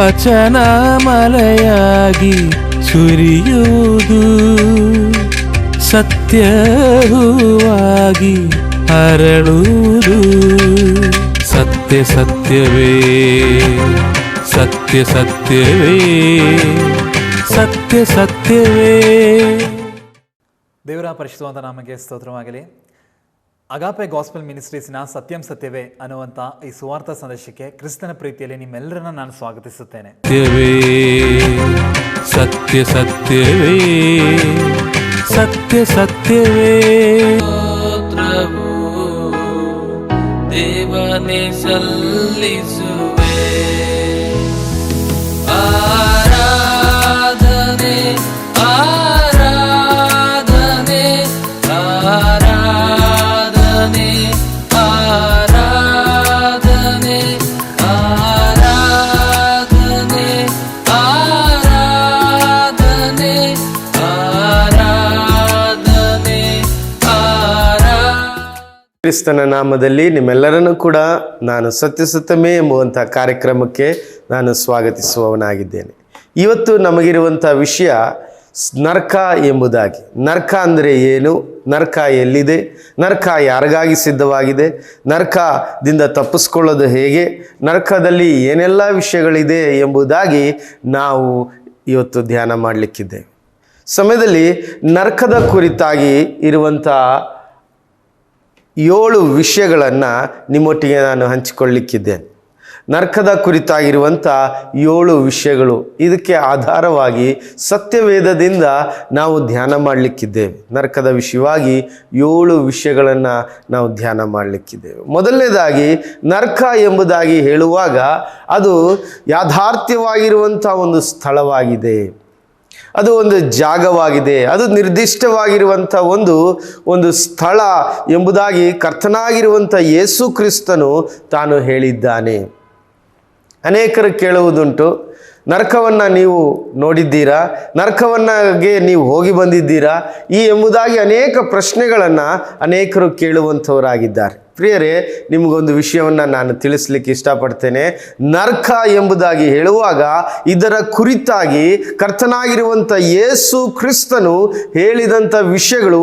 ವಚನ ಮಲೆಯಾಗಿ ಸುರಿಯುವುದು. ಸತ್ಯ ಹೂವಾಗಿ ಹರಳುವುದು ಸತ್ಯ ಸತ್ಯವೇ ಸತ್ಯ ಸತ್ಯವೇ ಸತ್ಯ ಸತ್ಯವೇ. ದೇವರ ಪರಿಶುದ್ಧವಾದ ನಾಮಗೆ ಸ್ತೋತ್ರವಾಗಲಿ. ಅಗಾಪೆ ಗಾಸ್ಪಲ್ ಮಿನಿಸ್ಟ್ರೀಸ್ನ ಸತ್ಯಂ ಸತ್ಯವೇ ಅನ್ನುವಂಥ ಈ ಸುವಾರ್ಥ ಸಂದೇಶಕ್ಕೆ ಕ್ರಿಸ್ತನ ಪ್ರೀತಿಯಲ್ಲಿ ನಿಮ್ಮೆಲ್ಲರನ್ನ ನಾನು ಸ್ವಾಗತಿಸುತ್ತೇನೆ. ಸತ್ಯವೇ ಸತ್ಯ ಸತ್ಯವೇ ಸತ್ಯ ಸತ್ಯವೇ. ದೇವನೇ ಸಲ್ಲಿಸುವೆ. ಆರಾಧನೆ ಆರಾಧನೆ. ಕ್ರಿಸ್ತನ ನಾಮದಲ್ಲಿ ನಿಮ್ಮೆಲ್ಲರನ್ನು ಕೂಡ ನಾನು ಸತ್ಯಸುತ್ತಮೇ ಎಂಬುವಂಥ ಕಾರ್ಯಕ್ರಮಕ್ಕೆ ನಾನು ಸ್ವಾಗತಿಸುವವನಾಗಿದ್ದೇನೆ. ಇವತ್ತು ನಮಗಿರುವಂಥ ವಿಷಯ ನರ್ಕ ಎಂಬುದಾಗಿ. ನರ್ಕ ಅಂದರೆ ಏನು? ನರ್ಕ ಎಲ್ಲಿದೆ? ನರ್ಕ ಯಾರಿಗಾಗಿ ಸಿದ್ಧವಾಗಿದೆ? ನರ್ಕದಿಂದ ತಪ್ಪಿಸ್ಕೊಳ್ಳೋದು ಹೇಗೆ? ನರ್ಕದಲ್ಲಿ ಏನೆಲ್ಲ ವಿಷಯಗಳಿದೆ ಎಂಬುದಾಗಿ ನಾವು ಇವತ್ತು ಧ್ಯಾನ ಮಾಡಲಿಕ್ಕಿದ್ದೇವೆ. ಸಮಯದಲ್ಲಿ ನರ್ಕದ ಕುರಿತಾಗಿ ಇರುವಂಥ ಏಳು ವಿಷಯಗಳನ್ನು ನಿಮ್ಮೊಟ್ಟಿಗೆ ನಾನು ಹಂಚಿಕೊಳ್ಳಿಕ್ಕಿದ್ದೇನೆ. ನರ್ಕದ ಕುರಿತಾಗಿರುವಂಥ ಏಳು ವಿಷಯಗಳು ಇದಕ್ಕೆ ಆಧಾರವಾಗಿ ಸತ್ಯವೇದದಿಂದ ನಾವು ಧ್ಯಾನ ಮಾಡಲಿಕ್ಕಿದ್ದೇವೆ. ನರ್ಕದ ವಿಷಯವಾಗಿ ಏಳು ವಿಷಯಗಳನ್ನು ನಾವು ಧ್ಯಾನ ಮಾಡಲಿಕ್ಕಿದ್ದೇವೆ. ಮೊದಲನೇದಾಗಿ ನರ್ಕ ಎಂಬುದಾಗಿ ಹೇಳುವಾಗ ಅದು ಯಾಥಾರ್ಥ್ಯವಾಗಿರುವಂಥ ಒಂದು ಸ್ಥಳವಾಗಿದೆ. ಅದು ಒಂದು ಜಾಗವಾಗಿದೆ, ಅದು ನಿರ್ದಿಷ್ಟವಾಗಿರುವಂಥ ಒಂದು ಒಂದು ಸ್ಥಳ ಎಂಬುದಾಗಿ ಕರ್ತನಾಗಿರುವಂಥ ಯೇಸು ಕ್ರಿಸ್ತನು ತಾನು ಹೇಳಿದ್ದಾನೆ. ಅನೇಕರು ಕೇಳುವುದುಂಟು, ನರಕವನ್ನು ನೀವು ನೋಡಿದ್ದೀರಾ? ನರಕವನ್ನಗೆ ನೀವು ಹೋಗಿ ಬಂದಿದ್ದೀರಾ? ಈ ಎಂಬುದಾಗಿ ಅನೇಕ ಪ್ರಶ್ನೆಗಳನ್ನು ಅನೇಕರು ಕೇಳುವಂಥವರಾಗಿದ್ದಾರೆ. ಪ್ರಿಯರೇ, ನಿಮಗೊಂದು ವಿಷಯವನ್ನು ನಾನು ತಿಳಿಸ್ಲಿಕ್ಕೆ ಇಷ್ಟಪಡ್ತೇನೆ. ನರ್ಕ ಎಂಬುದಾಗಿ ಹೇಳುವಾಗ ಇದರ ಕುರಿತಾಗಿ ಕರ್ತನಾಗಿರುವಂಥ ಯೇಸು ಕ್ರಿಸ್ತನು ಹೇಳಿದಂಥ ವಿಷಯಗಳು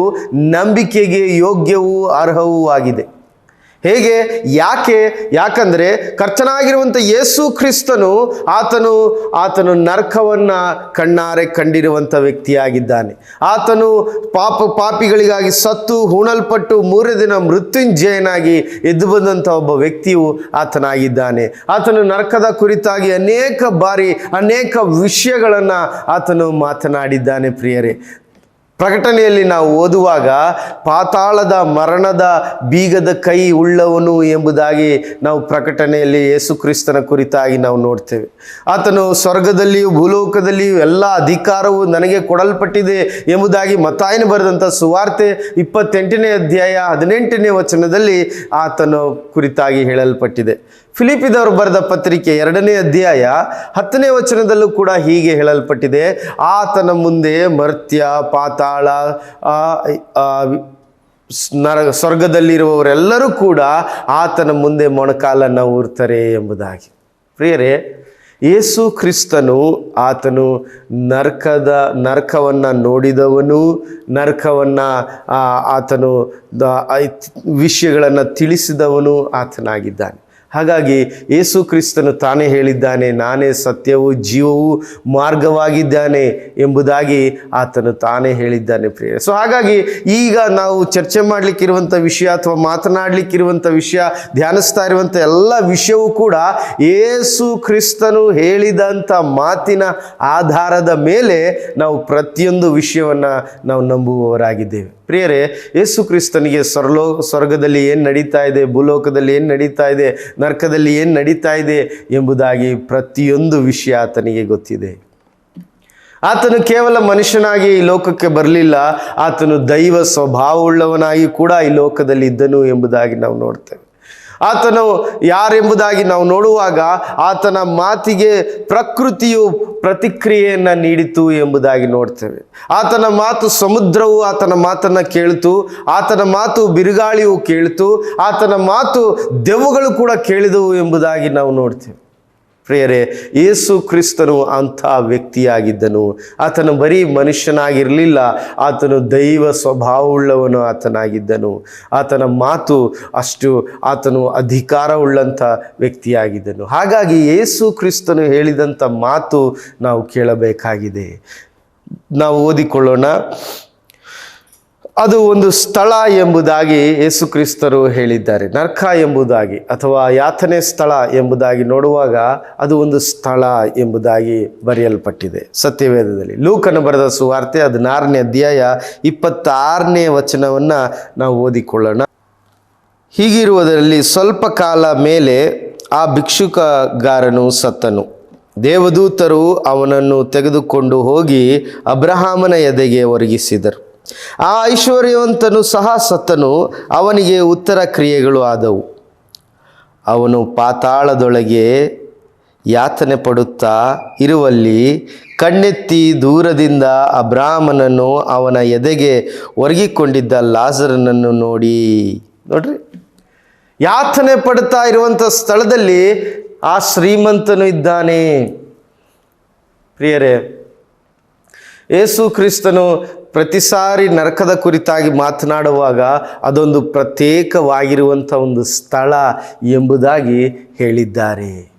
ನಂಬಿಕೆಗೆ ಯೋಗ್ಯವೂ ಅರ್ಹವೂ ಆಗಿದೆ. ಹೇಗೆ, ಯಾಕೆ, ಯಾಕಂದರೆ ಕರ್ತನಾಗಿರುವಂಥ ಯೇಸು ಕ್ರಿಸ್ತನು ಆತನು ಆತನು ನರ್ಕವನ್ನು ಕಣ್ಣಾರೆ ಕಂಡಿರುವಂಥ ವ್ಯಕ್ತಿಯಾಗಿದ್ದಾನೆ. ಆತನು ಪಾಪ, ಪಾಪಿಗಳಿಗಾಗಿ ಸತ್ತು, ಹೂಣಲ್ಪಟ್ಟು ಮೂರೇ ದಿನ ಮೃತ್ಯುಂಜಯನಾಗಿ ಎದ್ದು ಬಂದಂಥ ಒಬ್ಬ ವ್ಯಕ್ತಿಯು ಆತನಾಗಿದ್ದಾನೆ. ಆತನು ನರಕದ ಕುರಿತಾಗಿ ಅನೇಕ ಬಾರಿ, ಅನೇಕ ವಿಷಯಗಳನ್ನು ಆತನು ಮಾತನಾಡಿದ್ದಾನೆ ಪ್ರಿಯರೇ. ಪ್ರಕಟಣೆಯಲ್ಲಿ ನಾವು ಓದುವಾಗ ಪಾತಾಳದ ಮರಣದ ಬೀಗದ ಕೈ ಉಳ್ಳವನು ಎಂಬುದಾಗಿ ನಾವು ಪ್ರಕಟಣೆಯಲ್ಲಿ ಯೇಸು ಕ್ರಿಸ್ತನ ಕುರಿತಾಗಿ ನಾವು ನೋಡ್ತೇವೆ. ಆತನು ಸ್ವರ್ಗದಲ್ಲಿಯೂ ಭೂಲೋಕದಲ್ಲಿಯೂ ಎಲ್ಲ ಅಧಿಕಾರವು ನನಗೆ ಕೊಡಲ್ಪಟ್ಟಿದೆ ಎಂಬುದಾಗಿ ಮತಾಯನ ಬರೆದಂಥ ಸುವಾರ್ತೆ ಇಪ್ಪತ್ತೆಂಟನೇ ಅಧ್ಯಾಯ ಹದಿನೆಂಟನೇ ವಚನದಲ್ಲಿ ಆತನ ಕುರಿತಾಗಿ ಹೇಳಲ್ಪಟ್ಟಿದೆ. ಫಿಲಿಪಿದವರು ಬರೆದ ಪತ್ರಿಕೆ ಎರಡನೇ ಅಧ್ಯಾಯ ಹತ್ತನೇ ವಚನದಲ್ಲೂ ಕೂಡ ಹೀಗೆ ಹೇಳಲ್ಪಟ್ಟಿದೆ. ಆತನ ಮುಂದೆ ಮರ್ತ್ಯ, ಪಾತಾಳ ನರ, ಸ್ವರ್ಗದಲ್ಲಿರುವವರೆಲ್ಲರೂ ಕೂಡ ಆತನ ಮುಂದೆ ಮೊಣಕಾಲನ್ನು ಊರ್ತಾರೆ ಎಂಬುದಾಗಿ. ಪ್ರಿಯರೇ, ಯೇಸು ಕ್ರಿಸ್ತನು ಆತನು ನರ್ಕದ, ನರ್ಕವನ್ನು ನೋಡಿದವನು, ನರ್ಕವನ್ನು ಆತನು ದ- ವಿಷಯಗಳನ್ನು ತಿಳಿಸಿದವನು, ಆತನಾಗಿದ್ದಾನೆ. ಹಾಗಾಗಿ ಯೇಸು ಕ್ರಿಸ್ತನು ತಾನೇ ಹೇಳಿದ್ದಾನೆ, ನಾನೇ ಸತ್ಯವೂ ಜೀವವು ಮಾರ್ಗವಾಗಿದ್ದಾನೆ ಎಂಬುದಾಗಿ ಆತನು ತಾನೇ ಹೇಳಿದ್ದಾನೆ ಪ್ರಿಯ ಸೊ ಹಾಗಾಗಿ ಈಗ ನಾವು ಚರ್ಚೆ ಮಾಡಲಿಕ್ಕಿರುವಂಥ ವಿಷಯ ಅಥವಾ ಮಾತನಾಡಲಿಕ್ಕಿರುವಂಥ ವಿಷಯ, ಧ್ಯಾನಿಸ್ತಾ ಇರುವಂಥ ಎಲ್ಲ ವಿಷಯವೂ ಕೂಡ ಏಸು ಕ್ರಿಸ್ತನು ಹೇಳಿದಂಥ ಮಾತಿನ ಆಧಾರದ ಮೇಲೆ ನಾವು ಪ್ರತಿಯೊಂದು ವಿಷಯವನ್ನು ನಾವು ನಂಬುವವರಾಗಿದ್ದೇವೆ. ಪ್ರಿಯರೇ, ಯೇಸು ಕ್ರಿಸ್ತನಿಗೆ ಸ್ವರ್ಲೋ, ಸ್ವರ್ಗದಲ್ಲಿ ಏನು ನಡೀತಾ ಇದೆ, ಭೂಲೋಕದಲ್ಲಿ ಏನು ನಡೀತಾ ಇದೆ, ನರ್ಕದಲ್ಲಿ ಏನು ನಡೀತಾ ಇದೆ ಎಂಬುದಾಗಿ ಪ್ರತಿಯೊಂದು ವಿಷಯ ಆತನಿಗೆ ಗೊತ್ತಿದೆ. ಆತನು ಕೇವಲ ಮನುಷ್ಯನಾಗಿ ಈ ಲೋಕಕ್ಕೆ ಬರಲಿಲ್ಲ, ಆತನು ದೈವ ಸ್ವಭಾವವುಳ್ಳವನಾಗಿ ಕೂಡ ಈ ಲೋಕದಲ್ಲಿ ಇದ್ದನು ಎಂಬುದಾಗಿ ನಾವು ನೋಡ್ತೇವೆ. ಆತನು ಯಾರೆಂಬುದಾಗಿ ನಾವು ನೋಡುವಾಗ ಆತನ ಮಾತಿಗೆ ಪ್ರಕೃತಿಯು ಪ್ರತಿಕ್ರಿಯೆಯನ್ನು ನೀಡಿತು ಎಂಬುದಾಗಿ ನೋಡ್ತೇವೆ. ಆತನ ಮಾತು ಸಮುದ್ರವು ಆತನ ಮಾತನ್ನು ಕೇಳಿತು, ಆತನ ಮಾತು ಬಿರುಗಾಳಿಯು ಕೇಳಿತು, ಆತನ ಮಾತು ದೆವ್ವಗಳು ಕೂಡ ಕೇಳಿದವು ಎಂಬುದಾಗಿ ನಾವು ನೋಡ್ತೇವೆ. ಪ್ರಿಯರೇ, ಯೇಸು ಕ್ರಿಸ್ತನು ಅಂಥ ವ್ಯಕ್ತಿಯಾಗಿದ್ದನು. ಆತನು ಬರೀ ಮನುಷ್ಯನಾಗಿರಲಿಲ್ಲ, ಆತನು ದೈವ ಸ್ವಭಾವವುಳ್ಳವನು ಆತನಾಗಿದ್ದನು. ಆತನ ಮಾತು ಅಷ್ಟು ಆತನು ಅಧಿಕಾರವುಳ್ಳಂಥ ವ್ಯಕ್ತಿಯಾಗಿದ್ದನು. ಹಾಗಾಗಿ ಯೇಸು ಕ್ರಿಸ್ತನು ಹೇಳಿದಂಥ ಮಾತು ನಾವು ಕೇಳಬೇಕಾಗಿದೆ. ನಾವು ಓದಿಕೊಳ್ಳೋಣ. ಅದು ಒಂದು ಸ್ಥಳ ಎಂಬುದಾಗಿ ಯೇಸು ಕ್ರಿಸ್ತರು ಹೇಳಿದ್ದಾರೆ. ನರ್ಕ ಎಂಬುದಾಗಿ ಅಥವಾ ಯಾತನೆ ಸ್ಥಳ ಎಂಬುದಾಗಿ ನೋಡುವಾಗ ಅದು ಒಂದು ಸ್ಥಳ ಎಂಬುದಾಗಿ ಬರೆಯಲ್ಪಟ್ಟಿದೆ. ಸತ್ಯವೇದದಲ್ಲಿ ಲೂಕನ ಬರೆದ ಸುವಾರ್ತೆ ಹದಿನಾರನೇ ಅಧ್ಯಾಯ ಇಪ್ಪತ್ತಾರನೇ ವಚನವನ್ನು ನಾವು ಓದಿಕೊಳ್ಳೋಣ. ಹೀಗಿರುವುದರಲ್ಲಿ ಸ್ವಲ್ಪ ಕಾಲ ಮೇಲೆ ಆ ಭಿಕ್ಷುಕಗಾರನು ಸತ್ತನು. ದೇವದೂತರು ಅವನನ್ನು ತೆಗೆದುಕೊಂಡು ಹೋಗಿ ಅಬ್ರಹಾಮನ ಎದೆಗೆ ಒರಗಿಸಿದರು. ಆ ಐಶ್ವರ್ಯವಂತನು ಸಹ ಸತ್ತನು, ಅವನಿಗೆ ಉತ್ತರ ಕ್ರಿಯೆಗಳು ಆದವು. ಅವನು ಪಾತಾಳದೊಳಗೆ ಯಾತನೆ ಪಡುತ್ತಾ ಇರುವಲ್ಲಿ ಕಣ್ಣೆತ್ತಿ ದೂರದಿಂದ ಅಬ್ರಾಹ್ಮನನ್ನು ಅವನ ಎದೆಗೆ ಒರಗಿಕೊಂಡಿದ್ದ ಲಾಜರನನ್ನು ನೋಡಿ. ನೋಡ್ರಿ, ಯಾತನೆ ಪಡ್ತಾ ಇರುವಂಥ ಸ್ಥಳದಲ್ಲಿ ಆ ಶ್ರೀಮಂತನು ಇದ್ದಾನೆ. ಪ್ರಿಯರೇ, ಯೇಸು ಕ್ರಿಸ್ತನು ಪ್ರತಿ ಸಾರಿ ನರಕದ ಕುರಿತಾಗಿ ಮಾತನಾಡುವಾಗ ಅದೊಂದು ಪ್ರತ್ಯೇಕವಾಗಿರುವಂಥ ಒಂದು ಸ್ಥಳ ಎಂಬುದಾಗಿ ಹೇಳಿದ್ದಾರೆ.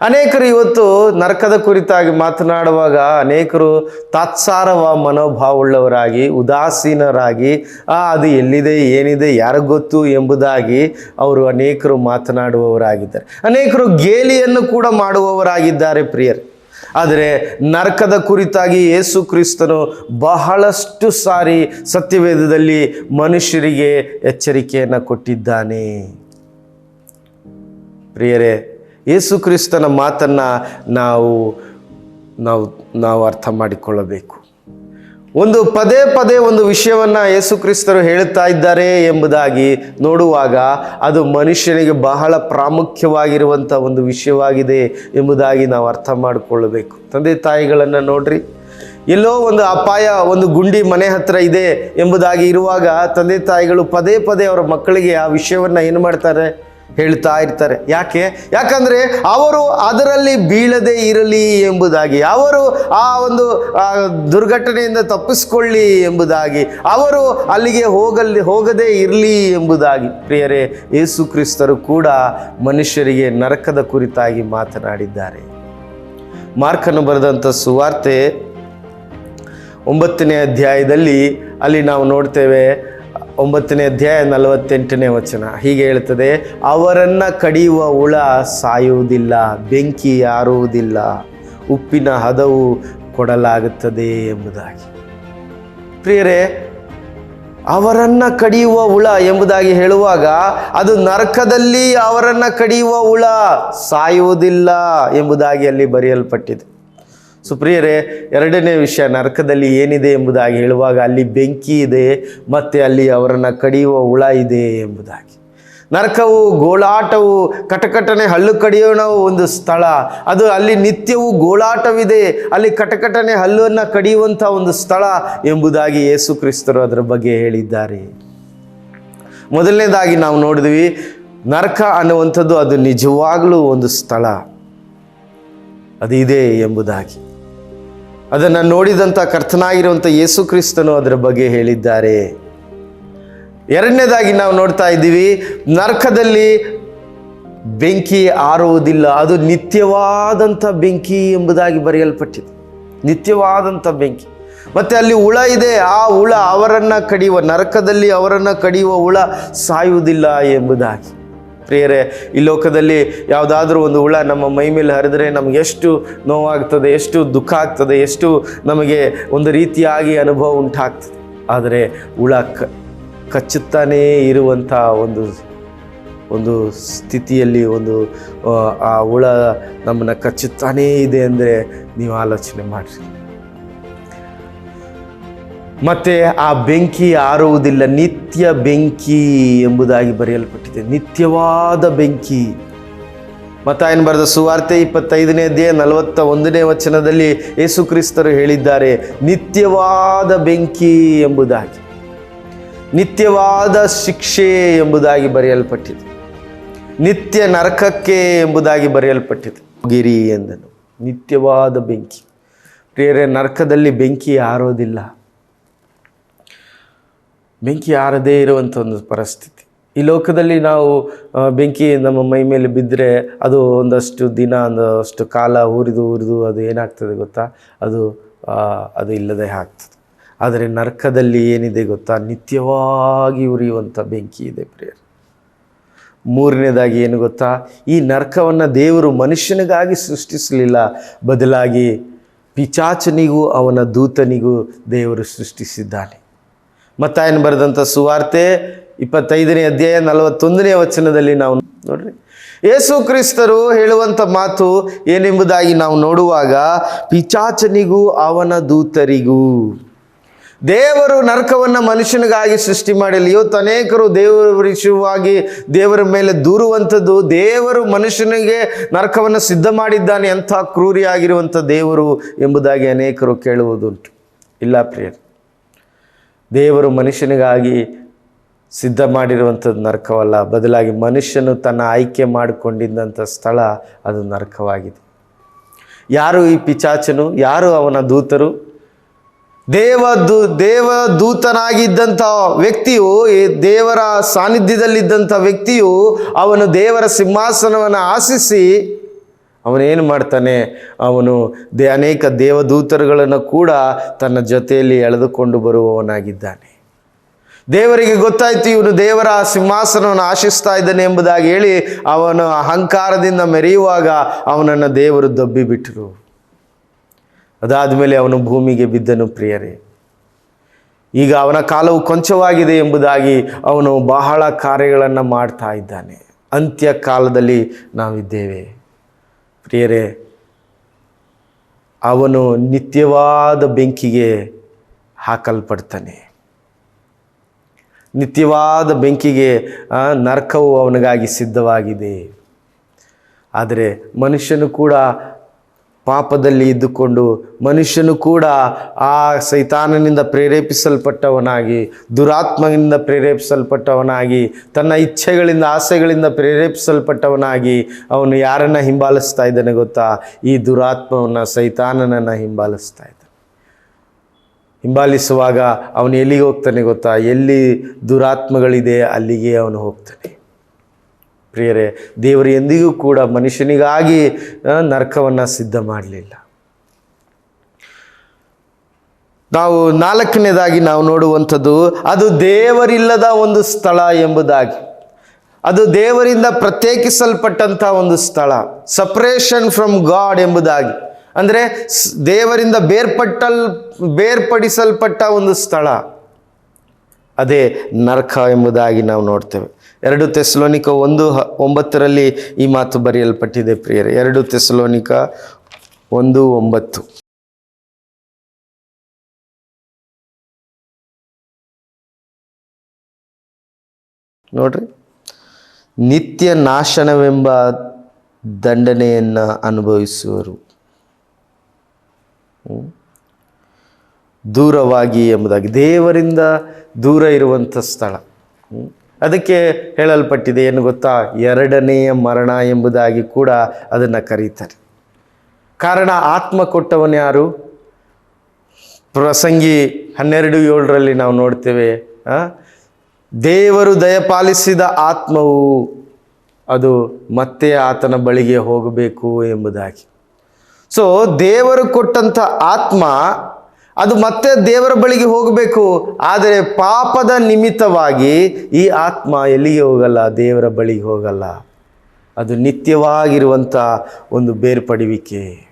ಅನೇಕರು ಇವತ್ತು ನರಕದ ಕುರಿತಾಗಿ ಮಾತನಾಡುವಾಗ ಅನೇಕರು ತಾತ್ಸಾರವ ಮನೋಭಾವವುಳ್ಳವರಾಗಿ, ಉದಾಸೀನರಾಗಿ, ಆ, ಅದು ಎಲ್ಲಿದೆ, ಏನಿದೆ ಗೊತ್ತು ಎಂಬುದಾಗಿ ಅವರು ಅನೇಕರು ಮಾತನಾಡುವವರಾಗಿದ್ದಾರೆ. ಅನೇಕರು ಗೇಲಿಯನ್ನು ಕೂಡ ಮಾಡುವವರಾಗಿದ್ದಾರೆ ಪ್ರಿಯರು. ಆದರೆ ನರಕದ ಕುರಿತಾಗಿ ಯೇಸು ಕ್ರಿಸ್ತನು ಬಹಳಷ್ಟು ಸಾರಿ ಸತ್ಯವೇದದಲ್ಲಿ ಮನುಷ್ಯರಿಗೆ ಎಚ್ಚರಿಕೆಯನ್ನು ಕೊಟ್ಟಿದ್ದಾನೆ. ಪ್ರಿಯರೇ, ಯೇಸು ಕ್ರಿಸ್ತನ ಮಾತನ್ನು ನಾವು ನಾವು ನಾವು ಅರ್ಥ ಮಾಡಿಕೊಳ್ಳಬೇಕು. ಒಂದು ಪದೇ ಪದೇ ಒಂದು ವಿಷಯವನ್ನು ಯೇಸು ಕ್ರಿಸ್ತರು ಹೇಳುತ್ತಾ ಇದ್ದಾರೆ ಎಂಬುದಾಗಿ ನೋಡುವಾಗ ಅದು ಮನುಷ್ಯನಿಗೆ ಬಹಳ ಪ್ರಾಮುಖ್ಯವಾಗಿರುವಂಥ ಒಂದು ವಿಷಯವಾಗಿದೆ ಎಂಬುದಾಗಿ ನಾವು ಅರ್ಥ ಮಾಡಿಕೊಳ್ಳಬೇಕು. ತಂದೆ ತಾಯಿಗಳನ್ನು ನೋಡ್ರಿ. ಎಲ್ಲೋ ಒಂದು ಅಪಾಯ, ಒಂದು ಗುಂಡಿ ಮನೆ ಹತ್ರ ಇದೆ ಎಂಬುದಾಗಿ ಇರುವಾಗ ತಂದೆ ತಾಯಿಗಳು ಪದೇ ಪದೇ ಅವರ ಮಕ್ಕಳಿಗೆ ಆ ವಿಷಯವನ್ನು ಏನು ಮಾಡ್ತಾರೆ? ಹೇಳ್ತಾ ಇರ್ತಾರೆ. ಯಾಕೆ? ಯಾಕಂದರೆ ಅವರು ಅದರಲ್ಲಿ ಬೀಳದೆ ಇರಲಿ ಎಂಬುದಾಗಿ, ಅವರು ಆ ಒಂದು ದುರ್ಘಟನೆಯಿಂದ ತಪ್ಪಿಸ್ಕೊಳ್ಳಿ ಎಂಬುದಾಗಿ, ಅವರು ಅಲ್ಲಿಗೆ ಹೋಗಲಿ ಹೋಗದೇ ಇರಲಿ ಎಂಬುದಾಗಿ, ಪ್ರಿಯರೇ, ಯೇಸು ಕ್ರಿಸ್ತರು ಕೂಡ ಮನುಷ್ಯರಿಗೆ ನರಕದ ಕುರಿತಾಗಿ ಮಾತನಾಡಿದ್ದಾರೆ. ಮಾರ್ಕನು ಬರೆದಂಥ ಸುವಾರ್ತೆ ಒಂಬತ್ತನೇ ಅಧ್ಯಾಯದಲ್ಲಿ ಅಲ್ಲಿ ನಾವು ನೋಡ್ತೇವೆ ಒಂಬತ್ತನೇ ಅಧ್ಯಾಯ ನಲವತ್ತೆಂಟನೇ ವಚನ. ಹೀಗೆ ಹೇಳ್ತದೆ, ಅವರನ್ನು ಕಡಿಯುವ ಹುಳ ಸಾಯುವುದಿಲ್ಲ, ಬೆಂಕಿ ಯಾರುವುದಿಲ್ಲ, ಉಪ್ಪಿನ ಹದವು ಕೊಡಲಾಗುತ್ತದೆ ಎಂಬುದಾಗಿ. ಪ್ರಿಯರೇ, ಅವರನ್ನು ಕಡಿಯುವ ಹುಳ ಎಂಬುದಾಗಿ ಹೇಳುವಾಗ, ಅದು ನರಕದಲ್ಲಿ ಅವರನ್ನು ಕಡಿಯುವ ಹುಳ ಸಾಯುವುದಿಲ್ಲ ಎಂಬುದಾಗಿ ಅಲ್ಲಿ ಬರೆಯಲ್ಪಟ್ಟಿದೆ. ಸುಪ್ರಿಯರೇ, ಎರಡನೇ ವಿಷಯ ನರಕದಲ್ಲಿ ಏನಿದೆ ಎಂಬುದಾಗಿ ಹೇಳುವಾಗ ಅಲ್ಲಿ ಬೆಂಕಿ ಇದೆ, ಮತ್ತು ಅಲ್ಲಿ ಅವರನ್ನು ಕಡಿಯುವ ಹುಳ ಇದೆ ಎಂಬುದಾಗಿ. ನರಕವು, ಗೋಳಾಟವು, ಕಟಕಟನೆ ಹಲ್ಲು ಕಡಿಯೋಣ ಒಂದು ಸ್ಥಳ. ಅದು ಅಲ್ಲಿ ನಿತ್ಯವೂ ಗೋಳಾಟವಿದೆ, ಅಲ್ಲಿ ಕಟಕಟನೆ ಹಲ್ಲನ್ನು ಕಡಿಯುವಂಥ ಒಂದು ಸ್ಥಳ ಎಂಬುದಾಗಿ ಯೇಸು ಕ್ರಿಸ್ತರು ಅದರ ಬಗ್ಗೆ ಹೇಳಿದ್ದಾರೆ. ಮೊದಲನೇದಾಗಿ ನಾವು ನೋಡಿದ್ವಿ, ನರಕ ಅನ್ನುವಂಥದ್ದು ಅದು ನಿಜವಾಗಲೂ ಒಂದು ಸ್ಥಳ. ಅದು ಇದೆ ಎಂಬುದಾಗಿ. ಅದನ್ನು ನೋಡಿದಂಥ ಕರ್ತನಾಗಿರುವಂಥ ಯೇಸು ಕ್ರಿಸ್ತನು ಅದರ ಬಗ್ಗೆ ಹೇಳಿದ್ದಾರೆ. ಎರಡನೇದಾಗಿ ನಾವು ನೋಡ್ತಾ ಇದ್ದೀವಿ, ನರಕದಲ್ಲಿ ಬೆಂಕಿ ಆರುವುದಿಲ್ಲ, ಅದು ನಿತ್ಯವಾದಂಥ ಬೆಂಕಿ ಎಂಬುದಾಗಿ ಬರೆಯಲ್ಪಟ್ಟಿದೆ. ನಿತ್ಯವಾದಂಥ ಬೆಂಕಿ. ಮತ್ತೆ ಅಲ್ಲಿ ಹುಳ ಇದೆ, ಆ ಹುಳ ಅವರನ್ನು ಕಡಿಯುವ, ನರಕದಲ್ಲಿ ಅವರನ್ನು ಕಡಿಯುವ ಹುಳ ಸಾಯುವುದಿಲ್ಲ ಎಂಬುದಾಗಿ. ಪ್ರಿಯರೇ ಈ ಲೋಕದಲ್ಲಿ ಯಾವುದಾದ್ರೂ ಒಂದು ಹುಳ ನಮ್ಮ ಮೈ ಮೇಲೆ ಹರಿದ್ರೆ ನಮ್ಗೆ ಎಷ್ಟು ನೋವಾಗ್ತದೆ ಎಷ್ಟು ದುಃಖ ಆಗ್ತದೆ ಎಷ್ಟು ನಮಗೆ ಒಂದು ರೀತಿಯಾಗಿ ಅನುಭವ ಉಂಟಾಗ್ತದೆ. ಆದರೆ ಹುಳ ಕ ಕಚ್ಚುತ್ತಾನೇ ಇರುವಂಥ ಒಂದು ಒಂದು ಸ್ಥಿತಿಯಲ್ಲಿ ಒಂದು ಆ, ಹುಳ ನಮ್ಮನ್ನು ಕಚ್ಚುತ್ತಾನೇ ಇದೆ ಅಂದರೆ ನೀವು ಆಲೋಚನೆ ಮಾಡಿರಿ. ಮತ್ತೆ ಆ ಬೆಂಕಿ ಆರುವುದಿಲ್ಲ, ನಿತ್ಯ ಬೆಂಕಿ ಎಂಬುದಾಗಿ ಬರೆಯಲ್ಪಟ್ಟಿದೆ. ನಿತ್ಯವಾದ ಬೆಂಕಿ. ಮತ್ತಾಯನ ಬರೆದ ಸುವಾರ್ತೆ ಇಪ್ಪತ್ತೈದನೇ ದೇ ನಲವತ್ತ ಒಂದನೇ ವಚನದಲ್ಲಿ ಯೇಸು ಕ್ರಿಸ್ತರು ಹೇಳಿದ್ದಾರೆ, ನಿತ್ಯವಾದ ಬೆಂಕಿ ಎಂಬುದಾಗಿ. ನಿತ್ಯವಾದ ಶಿಕ್ಷೆ ಎಂಬುದಾಗಿ ಬರೆಯಲ್ಪಟ್ಟಿದೆ. ನಿತ್ಯ ನರಕಕ್ಕೆ ಎಂಬುದಾಗಿ ಬರೆಯಲ್ಪಟ್ಟಿದೆ. ಗಿರಿ ಎಂದನು. ನಿತ್ಯವಾದ ಬೆಂಕಿ. ಪ್ರಿಯರೇ, ನರಕದಲ್ಲಿ ಬೆಂಕಿ ಆರೋದಿಲ್ಲ. ಬೆಂಕಿ ಆರದೇ ಇರುವಂಥ ಒಂದು ಪರಿಸ್ಥಿತಿ. ಈ ಲೋಕದಲ್ಲಿ ನಾವು ಬೆಂಕಿ ನಮ್ಮ ಮೈ ಮೇಲೆ ಬಿದ್ದರೆ ಅದು ಒಂದಷ್ಟು ದಿನ, ಒಂದಷ್ಟು ಕಾಲ ಊರಿದು ಊರಿದು ಅದು ಏನಾಗ್ತದೆ ಗೊತ್ತಾ? ಅದು ಅದು ಇಲ್ಲದೆ ಆಗ್ತದೆ. ಆದರೆ ನರಕದಲ್ಲಿ ಏನಿದೆ ಗೊತ್ತಾ? ನಿತ್ಯವಾಗಿ ಉರಿಯುವಂಥ ಬೆಂಕಿ ಇದೆ ಪ್ರೇಯರ್. ಮೂರನೇದಾಗಿ ಏನು ಗೊತ್ತಾ? ಈ ನರಕವನ್ನು ದೇವರು ಮನುಷ್ಯನಿಗಾಗಿ ಸೃಷ್ಟಿಸಲಿಲ್ಲ. ಬದಲಾಗಿ ಪಿಚಾಚನಿಗೂ ಅವನ ದೂತನಿಗೂ ದೇವರು ಸೃಷ್ಟಿಸಿದ್ದಾನೆ. ಮತ್ತಾಯನ ಬರೆದಂಥ ಸುವಾರ್ತೆ ಇಪ್ಪತ್ತೈದನೇ ಅಧ್ಯಾಯ ನಲವತ್ತೊಂದನೇ ವಚನದಲ್ಲಿ ನಾವು ನೋಡ್ರಿ. ಯೇಸು ಕ್ರಿಸ್ತರು ಹೇಳುವಂಥ ಮಾತು ಏನೆಂಬುದಾಗಿ ನಾವು ನೋಡುವಾಗ ಪಿಚಾಚನಿಗೂ ಅವನ ದೂತರಿಗೂ. ದೇವರು ನರಕವನ್ನು ಮನುಷ್ಯನಿಗಾಗಿ ಸೃಷ್ಟಿ ಮಾಡಲಿ ಇವತ್ತು ಅನೇಕರು ದೇವರ ವಿಷಯವಾಗಿ ದೇವರ ಮೇಲೆ ದೂರುವಂಥದ್ದು, ದೇವರು ಮನುಷ್ಯನಿಗೆ ನರಕವನ್ನು ಸಿದ್ಧ ಮಾಡಿದ್ದಾನೆ ಅಂಥ ಕ್ರೂರಿಯಾಗಿರುವಂಥ ದೇವರು ಎಂಬುದಾಗಿ ಅನೇಕರು ಕೇಳುವುದುಂಟು. ಇಲ್ಲ ಪ್ರಿಯರು ದೇವರು ಮನುಷ್ಯನಿಗಾಗಿ ಸಿದ್ಧ ಮಾಡಿರುವಂಥದ್ದು ನರಕವಲ್ಲ, ಬದಲಾಗಿ ಮನುಷ್ಯನು ತನ್ನ ಆಯ್ಕೆ ಮಾಡಿಕೊಂಡಿದ್ದಂಥ ಸ್ಥಳ ಅದು ನರಕವಾಗಿದೆ. ಯಾರು ಈ ಪಿಚಾಚನು? ಯಾರು ಅವನ ದೂತರು? ದೇವ ದೂ, ದೇವ ದೂತನಾಗಿದ್ದಂಥ ವ್ಯಕ್ತಿಯು ದೇವರ ಸಾನ್ನಿಧ್ಯದಲ್ಲಿದ್ದಂಥ ವ್ಯಕ್ತಿಯು ಅವನು ದೇವರ ಸಿಂಹಾಸನವನ್ನು ಆಶಿಸಿ ಅವನೇನು ಮಾಡ್ತಾನೆ? ಅವನು ದೇ ಅನೇಕ ದೇವದೂತರುಗಳನ್ನು ಕೂಡ ತನ್ನ ಜೊತೆಯಲ್ಲಿ ಎಳೆದುಕೊಂಡು ಬರುವವನಾಗಿದ್ದಾನೆ. ದೇವರಿಗೆ ಗೊತ್ತಾಯ್ತು ಇವನು ದೇವರ ಸಿಂಹಾಸನವನ್ನು ಆಶಿಸ್ತಾ ಇದ್ದಾನೆ ಎಂಬುದಾಗಿ ಹೇಳಿ ಅವನು ಅಹಂಕಾರದಿಂದ ಮೆರೆಯುವಾಗ ಅವನನ್ನು ದೇವರು ದಬ್ಬಿಬಿಟ್ಟರು ಅದಾದ ಮೇಲೆ ಅವನು ಭೂಮಿಗೆ ಬಿದ್ದನು ಪ್ರಿಯರೇ. ಈಗ ಅವನ ಕಾಲವು ಕೊಂಚವಾಗಿದೆ ಎಂಬುದಾಗಿ ಅವನು ಬಹಳ ಕಾರ್ಯಗಳನ್ನು ಮಾಡ್ತಾ ಇದ್ದಾನೆ. ಅಂತ್ಯ ಕಾಲದಲ್ಲಿ ನಾವಿದ್ದೇವೆ. ಪ್ರಿಯರೇ ಅವನು ನಿತ್ಯವಾದ ಬೆಂಕಿಗೆ ಹಾಕಲ್ಪಡ್ತಾನೆ. ನಿತ್ಯವಾದ ಬೆಂಕಿಗೆ ನರಕವು ಅವನಿಗಾಗಿ ಸಿದ್ಧವಾಗಿದೆ. ಆದರೆ ಮನುಷ್ಯನು ಕೂಡ ಪಾಪದಲ್ಲಿ ಇದ್ದುಕೊಂಡು ಮನುಷ್ಯನು ಕೂಡ ಆ ಸೈತಾನನಿಂದ ಪ್ರೇರೇಪಿಸಲ್ಪಟ್ಟವನಾಗಿ, ದುರಾತ್ಮನಿಂದ ಪ್ರೇರೇಪಿಸಲ್ಪಟ್ಟವನಾಗಿ, ತನ್ನ ಇಚ್ಛೆಗಳಿಂದ, ಆಸೆಗಳಿಂದ ಪ್ರೇರೇಪಿಸಲ್ಪಟ್ಟವನಾಗಿ ಅವನು ಯಾರನ್ನು ಹಿಂಬಾಲಿಸ್ತಾ ಇದ್ದಾನೆ ಗೊತ್ತಾ? ಈ ದುರಾತ್ಮವನ್ನು, ಸೈತಾನನನ್ನು ಹಿಂಬಾಲಿಸ್ತಾ ಇದ್ದಾನೆ. ಹಿಂಬಾಲಿಸುವಾಗ ಅವನು ಎಲ್ಲಿಗೆ ಹೋಗ್ತಾನೆ ಗೊತ್ತಾ? ಎಲ್ಲಿ ದುರಾತ್ಮಗಳಿದೆ ಅಲ್ಲಿಗೆ ಅವನು ಹೋಗ್ತಾನೆ. ಪ್ರಿಯರೇ, ದೇವರು ಎಂದಿಗೂ ಕೂಡ ಮನುಷ್ಯನಿಗಾಗಿ ನರಕವನ್ನು ಸಿದ್ಧ ಮಾಡಲಿಲ್ಲ. ನಾವು ನಾಲ್ಕನೇದಾಗಿ ನಾವು ನೋಡುವಂಥದ್ದು, ಅದು ದೇವರಿಲ್ಲದ ಒಂದು ಸ್ಥಳ ಎಂಬುದಾಗಿ. ಅದು ದೇವರಿಂದ ಪ್ರತ್ಯೇಕಿಸಲ್ಪಟ್ಟಂಥ ಒಂದು ಸ್ಥಳ ಸಪ್ರೇಷನ್ ಫ್ರಮ್ ಗಾಡ್ ಎಂಬುದಾಗಿ. ಅಂದರೆ ದೇವರಿಂದ ಬೇರ್ಪಟ್ಟಲ್, ಬೇರ್ಪಡಿಸಲ್ಪಟ್ಟ ಒಂದು ಸ್ಥಳ. ಅದೇ ನರಕ ಎಂಬುದಾಗಿ ನಾವು ನೋಡ್ತೇವೆ. ಎರಡು ತೆಸಲೋನಿಕ ಒಂದು ಒಂಬತ್ತರಲ್ಲಿ ಈ ಮಾತು ಬರೆಯಲ್ಪಟ್ಟಿದೆ ಪ್ರಿಯರೇ. ಎರಡು ತೆಸಲೋನಿಕ ಒಂದು ಒಂಬತ್ತು. ನೋಡ್ರಿ. ನಿತ್ಯ ನಾಶನವೆಂಬ ದಂಡನೆಯನ್ನು ಅನುಭವಿಸುವರು. ದೂರವಾಗಿ ಎಂಬುದಾಗಿ ದೇವರಿಂದ ದೂರ ಇರುವಂಥ ಸ್ಥಳ. ಅದಕ್ಕೆ ಹೇಳಲ್ಪಟ್ಟಿದೆ ಏನು ಗೊತ್ತಾ? ಎರಡನೆಯ ಮರಣ ಎಂಬುದಾಗಿ ಕೂಡ ಅದನ್ನು ಕರೀತಾರೆ. ಕಾರಣ ಆತ್ಮ ಕೊಟ್ಟವನು ಯಾರು? ಪ್ರಸಂಗಿ ಹನ್ನೆರಡು ಏಳರಲ್ಲಿ ನಾವು ನೋಡ್ತೇವೆ? ದೇವರು ದಯಪಾಲಿಸಿದ ಆತ್ಮವು ಅದು ಮತ್ತೆ ಆತನ ಬಳಿಗೆ ಹೋಗಬೇಕು ಎಂಬುದಾಗಿ. ಸೊ ದೇವರು ಕೊಟ್ಟಂಥ ಆತ್ಮ ಅದು ಮತ್ತೆ ದೇವರ ಬಳಿಗೆ ಹೋಗಬೇಕು. ಆದರೆ ಪಾಪದ ನಿಮಿತ್ತವಾಗಿ ಈ ಆತ್ಮ ಎಲ್ಲಿಗೆ ಹೋಗಲ್ಲ? ದೇವರ ಬಳಿಗೆ ಹೋಗಲ್ಲ. ಅದು ನಿತ್ಯವಾಗಿರುವಂಥ ಒಂದು ಬೇರ್ಪಡುವಿಕೆ.